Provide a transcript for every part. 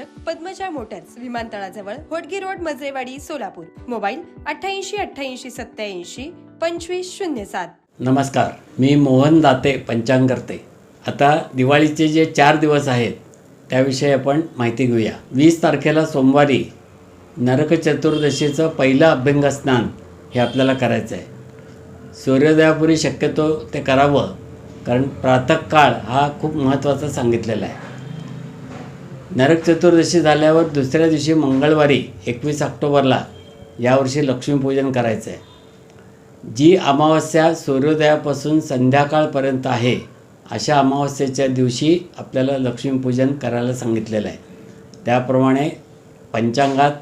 Padmaja motors विमानतळाजवळ Hotgi road Majrewadi Solapur. Mobile अठ्ठ्याऐंशी अठ्ठ्याऐंशी सत्याऐंशी पंचवीस शून्य सात. नमस्कार मी मोहन दाते पंचांगर्ते. आता दिवाळीचे जे चार दिवस आहेत त्याविषयी आपण माहिती घेऊया. वीस तारखेला सोमवारी नरक चतुर्दशीचं पहिलं अभ्यंग स्नान हे आपल्याला करायचं आहे. सूर्योदयापूर्वी शक्यतो ते करावं कारण प्रातःकाळ हा खूप महत्त्वाचा सांगितलेला आहे. नरक चतुर्दशी झाल्यावर दुसऱ्या दिवशी मंगळवारी एकवीस ऑक्टोबरला यावर्षी लक्ष्मीपूजन करायचं आहे जी अमावस्या सूर्योदयापासून संध्याकाळपर्यंत आहे अशा अमावस्येच्या दिवशी आपल्याला लक्ष्मीपूजन करायला सांगितलेलं आहे. त्याप्रमाणे पंचांगात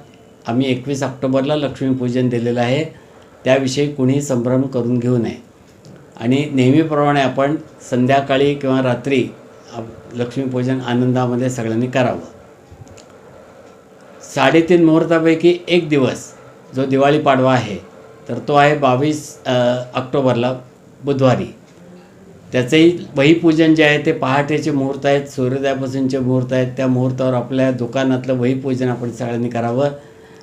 आम्ही एकवीस ऑक्टोबरला लक्ष्मीपूजन दिलेलं आहे. त्याविषयी कुणीही संभ्रम करून घेऊ नये. आणि नेहमीप्रमाणे आपण संध्याकाळी किंवा रात्री लक्ष्मीपूजन आनंदामध्ये सगळ्यांनी करावं. साडेतीन मुहूर्तापैकी एक दिवस जो दिवाळी पाडवा आहे तर तो आहे बावीस ऑक्टोबरला बुधवारी. त्याचंही वहीपूजन जे आहे ते पहाटेचे मुहूर्त आहेत सूर्योदयापासूनचे मुहूर्त आहेत. त्या मुहूर्तावर आपल्या दुकानातलं वहीपूजन आपण सगळ्यांनी करावं.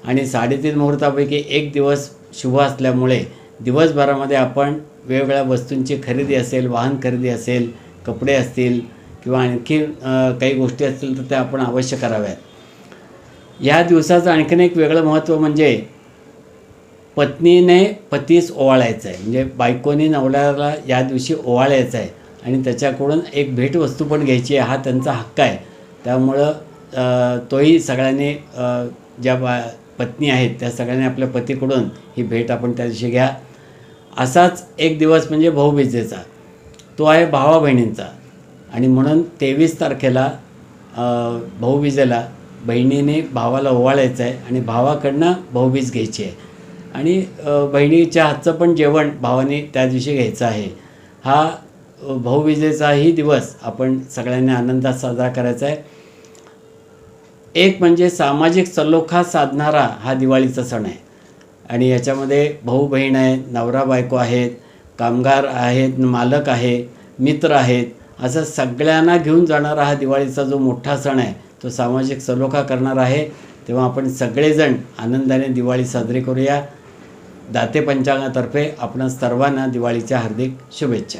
आणि साडेतीन मुहूर्तापैकी एक दिवस शुभ असल्यामुळे दिवसभरामध्ये आपण वेगवेगळ्या वस्तूंची खरेदी असेल वाहन खरेदी असेल कपडे असतील किंवा आणखी काही गोष्टी असतील तर त्या आपण अवश्य कराव्यात. या दिवसाचं आणखीन एक वेगळं महत्त्व म्हणजे पत्नीने पतीस ओवाळायचं आहे म्हणजे बायकोनी नवऱ्याला या दिवशी ओवाळायचं आहे आणि त्याच्याकडून एक भेटवस्तू पण घ्यायची आहे हा त्यांचा हक्क आहे. त्यामुळं तोही सगळ्यांनी ज्या बा पत्नी आहेत त्या सगळ्यांनी आपल्या पतीकडून ही भेट आपण त्या दिवशी घ्या. असाच एक दिवस म्हणजे भाऊबीजेचा. तो आहे भावा बहिणींचा. आणि म्हणून तेवीस तारखेला भाऊबीजेला बहिणीने भावाला ओवाळायचं आहे आणि भावाकडनं भाऊबीज घ्यायची आहे. आणि बहिणीच्या हातचं पण जेवण भावाने त्या दिवशी घ्यायचं आहे. हा भाऊबीजेचाही दिवस आपण सगळ्यांनी आनंदात साजरा करायचा आहे एक म्हणजे सामाजिक सलोखा साधणारा हा दिवाळीचा सण आहे. आणि याच्यामध्ये भाऊ बहीण आहे नवरा बायको आहेत कामगार आहेत मालक आहे मित्र आहेत असं सगळ्यांना घेऊन जाणारा हा दिवाळीचा जो मोठा सण आहे तो सामाजिक सलोखा करणारा आहे तेव्हा आपण सगळेजण आनंदाने दिवाळी साजरी करूया. दाते पंचांगातर्फे आपण सर्वांना दिवाळीच्या हार्दिक शुभेच्छा.